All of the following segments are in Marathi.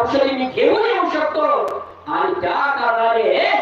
औषधी मी घेऊन येऊ शकतो. आणि त्या कारणाने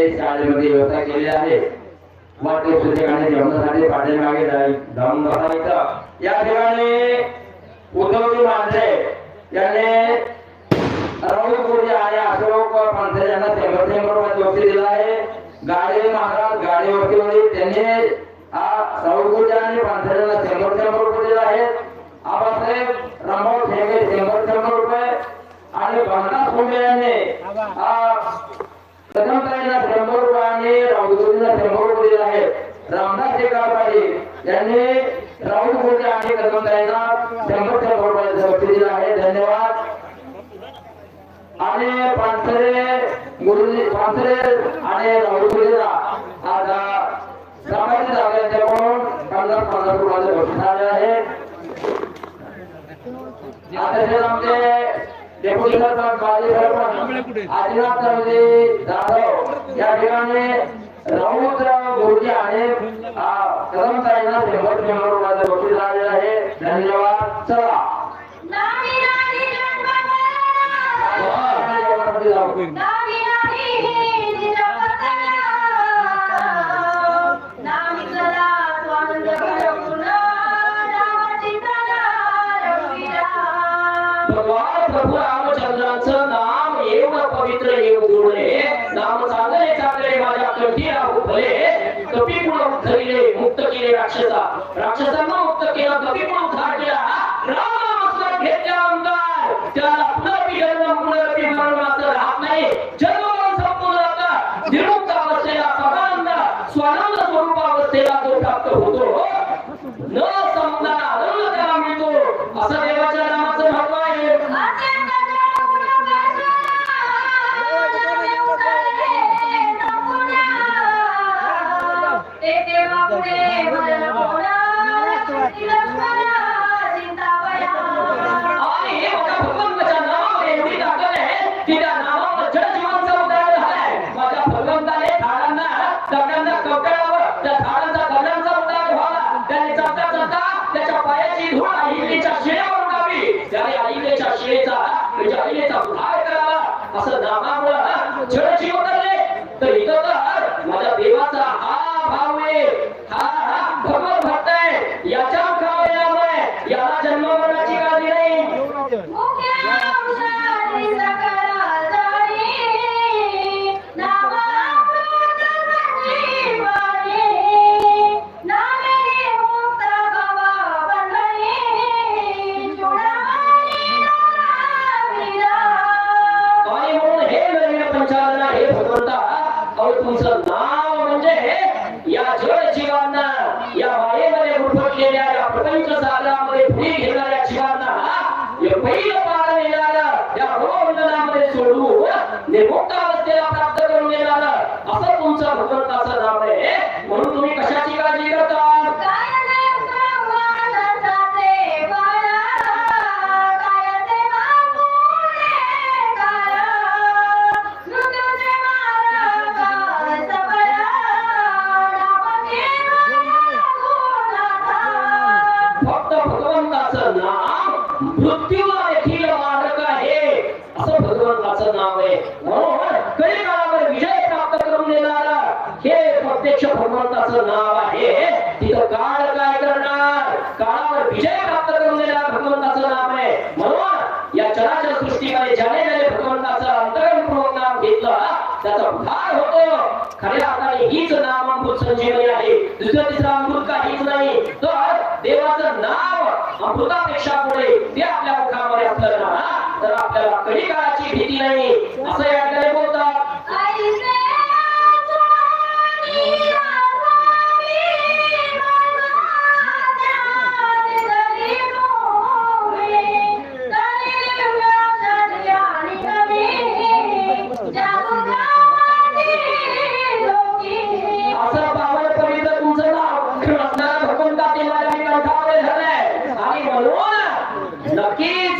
आहे शाळेमध्ये व्यवस्था केली आहे. मग ते जेवणासाठी पाठीमागे जाऊन बसायचा या ठिकाणी उद्धवजी मांडे याने अशोक मांडे यांना शंभर शंभर रुपये दिला आहे. गाडी महाराज गाडीवरती होती. त्यांनी सौगुजा आणि पांढऱ्याला शंभर शंभर रुपये दिला आहे आबासाहेब रामभाऊ ठेंगे शंभर शंभर रुपये. आणि भावना सोमे यांनी कदमताईंना ब्रह्मरूप आणि राऊतोजींना ब्रह्मरूप दिलेलं आहे. रामदास टेकाळ पाटील यांनी राहुल खोटे आणि कदमताईंना शंभर शंभर रुपयाचं दिलेलं आहे. धन्यवाद. आणि पानसरे गुरुजी पानसरे आणि राहुल गुरुजीला आज सामाजिक जागा यांच्याकडून पन्नास पन्नास रुपयाचं घोषित झाले आहे आता हे आमचे डेप्युटी सरपंच माजी सरपंच आदिनाथरावजी जाधव या ठिकाणी राऊतराव गोडके आहे. कदम साहेबांना शंभर रुपयाचं बक्षीस आलेलं आहे. धन्यवाद. चला. Yeah. राक्षसा राक्षसांना मुक्त केला तरी पण दिवस आपल्यामध्ये घेणाऱ्या जीवांना हे? पहिलं Lucky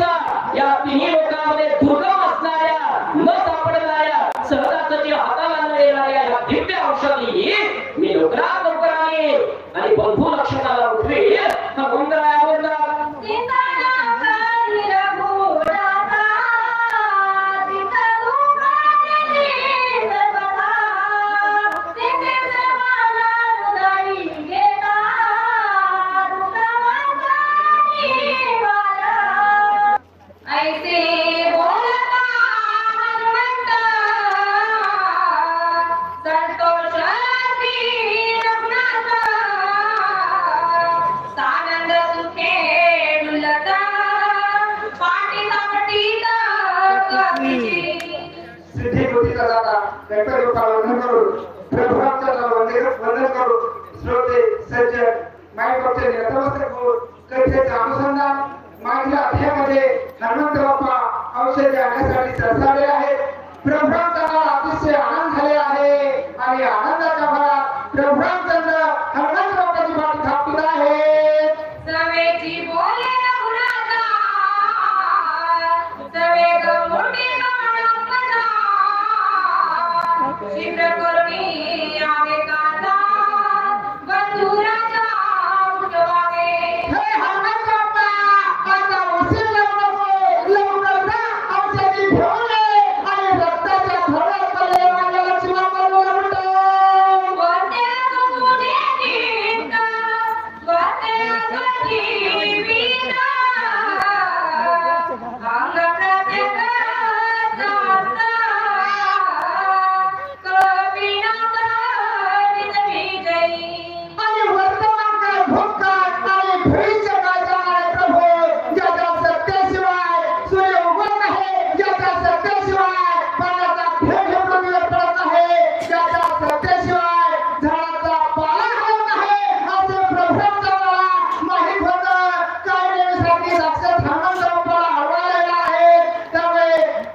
डॉक्टर लोकांना वंदन करू. प्रभुरामचंद्राला वंदन वंदन करू. श्रोते सज्जन माईबापचे नतमस्तक होऊन कथेचं अनुसंधान मागील अध्यायामध्ये हनुमंत बाप्पा औषधे आणण्यासाठी सरसावले आहेत. प्रभुरामचंद्राला अतिशय आनंद झाले आहे. आणि आनंदाच्या भरात Prabhuramchandra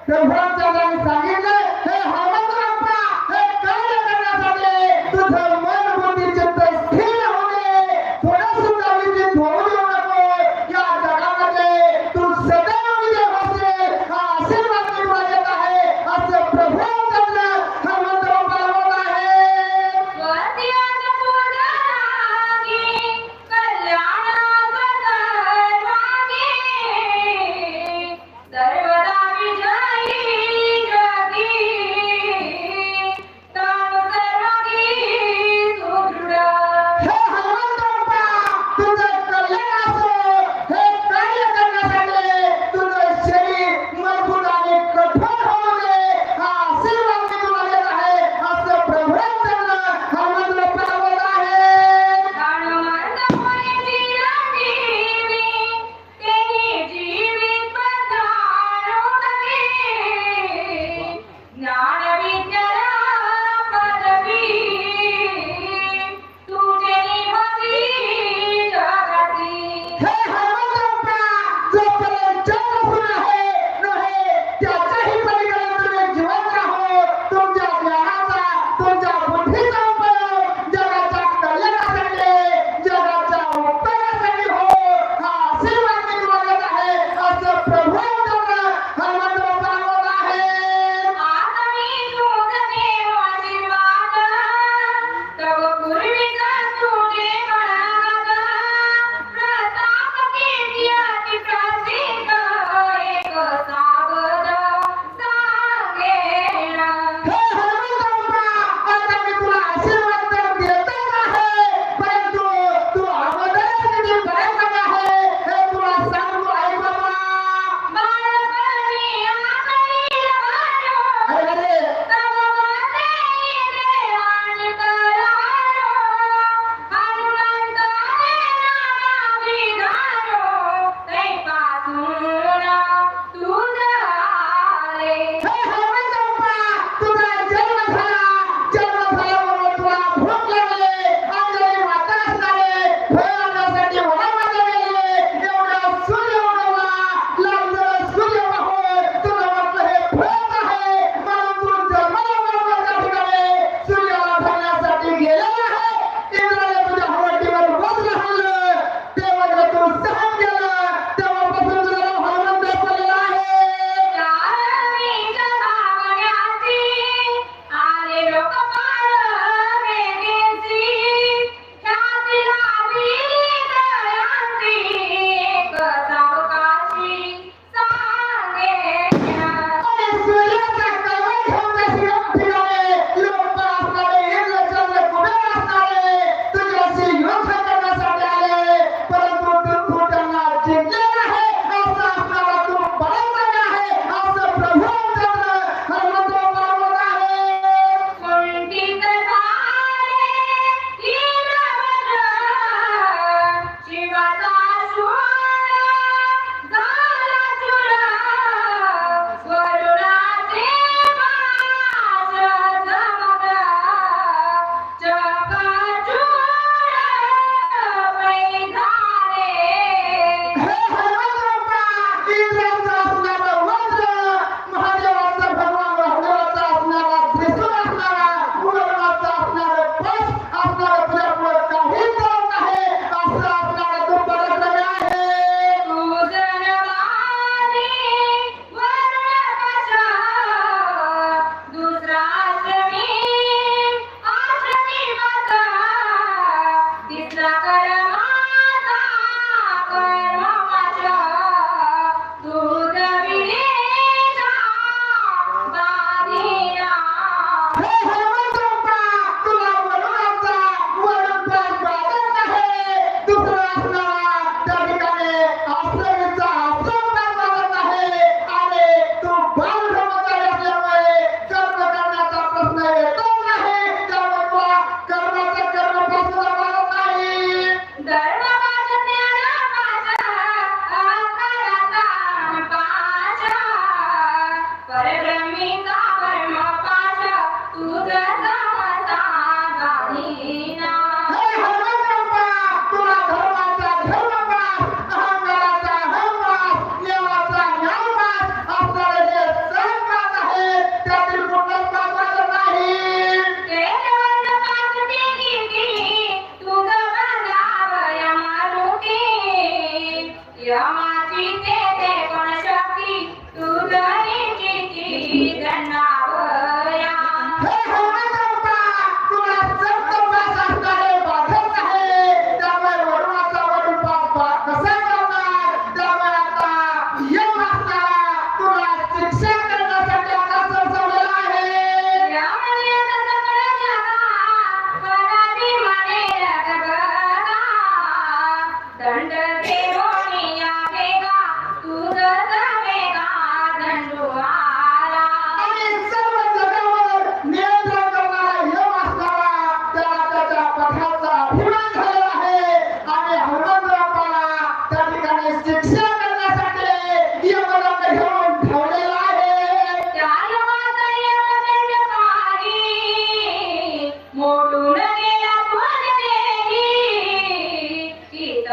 Then why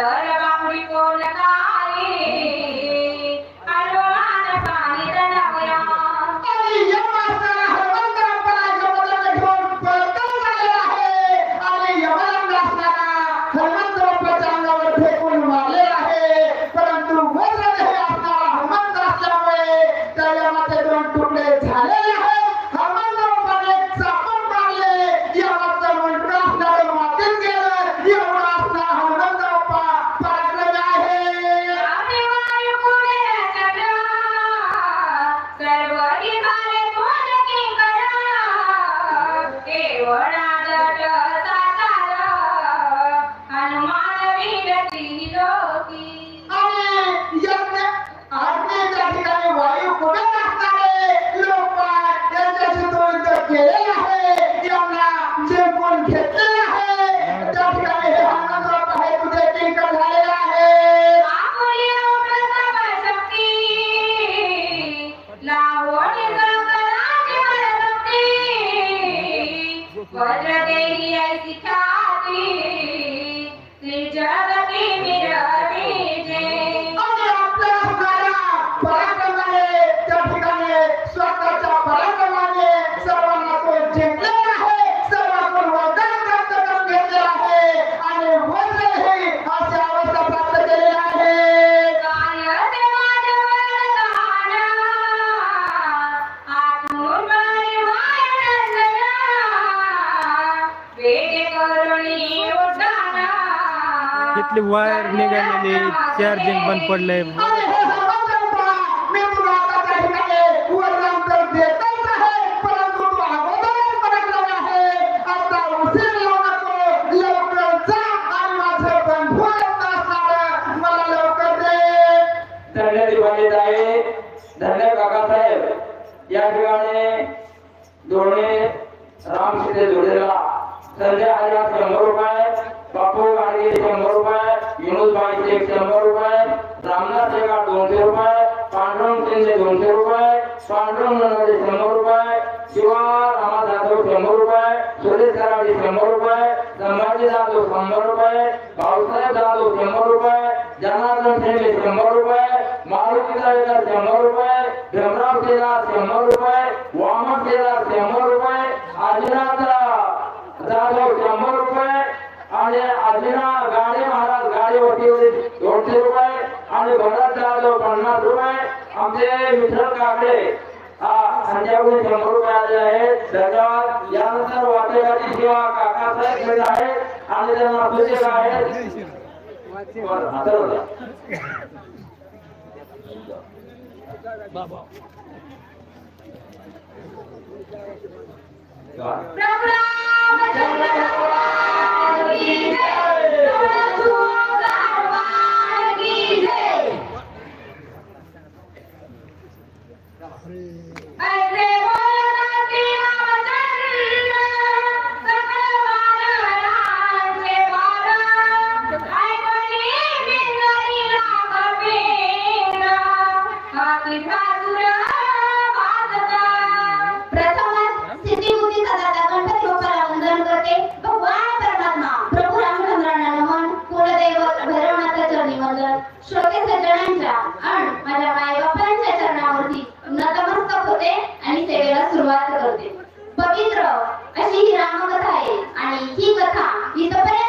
Sarvam Vipulakari आपले वायर निघालेली चार्जिंग बंद पडलंय. म्हणजे दोनशे रुपये पांडुरंग म्हणजे शंभर रुपये शिवा रामा जाधव शंभर रुपये सुरेश कराडी शंभर रुपये संभाजी जाधव शंभर रुपये भाऊसाहेब जाधव शंभर रुपये जनार्दन शेंडे शंभर रुपये मारुती जायकर शंभर रुपये भीमराव शेलार शंभर रुपये वामन शेलार शंभर रुपये आदिनाथ जाधव शंभर रुपये आणि आदिना गाडे महाराज गाडे वटीवरील आणि घरातला जो पन्नास रुपये आमचे मित्र काकडे संध्याकाळी शंभर रुपये आले आहेत धन्यवाद यानंतर वाटेवाडी किंवा काकासाहेब मिळत आहेत आणि त्यांना सूचक आहेत बाबा ही रामकथा आहे. आणि ही कथा इथपर्यंत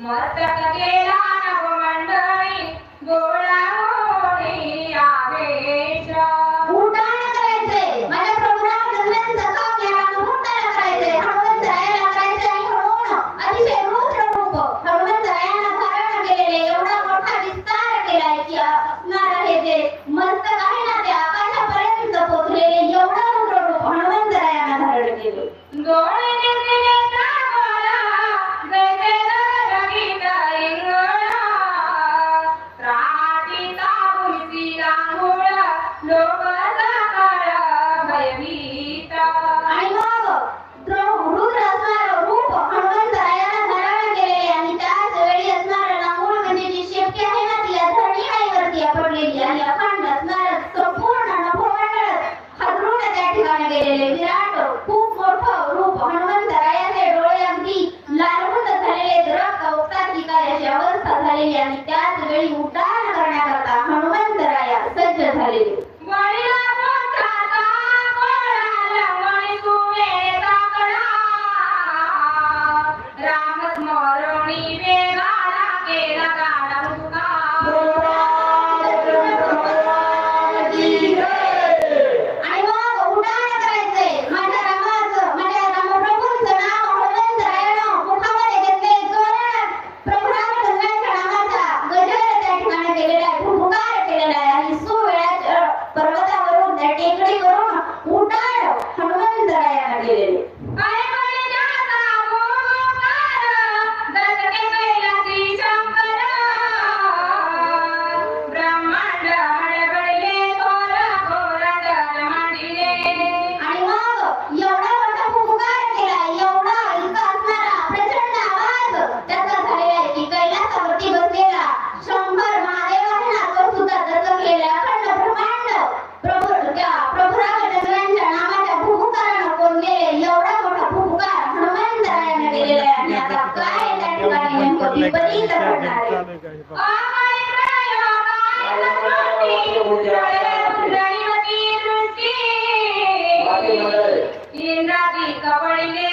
मस्तक केला नभ मंडळी गोळ கவலையிலே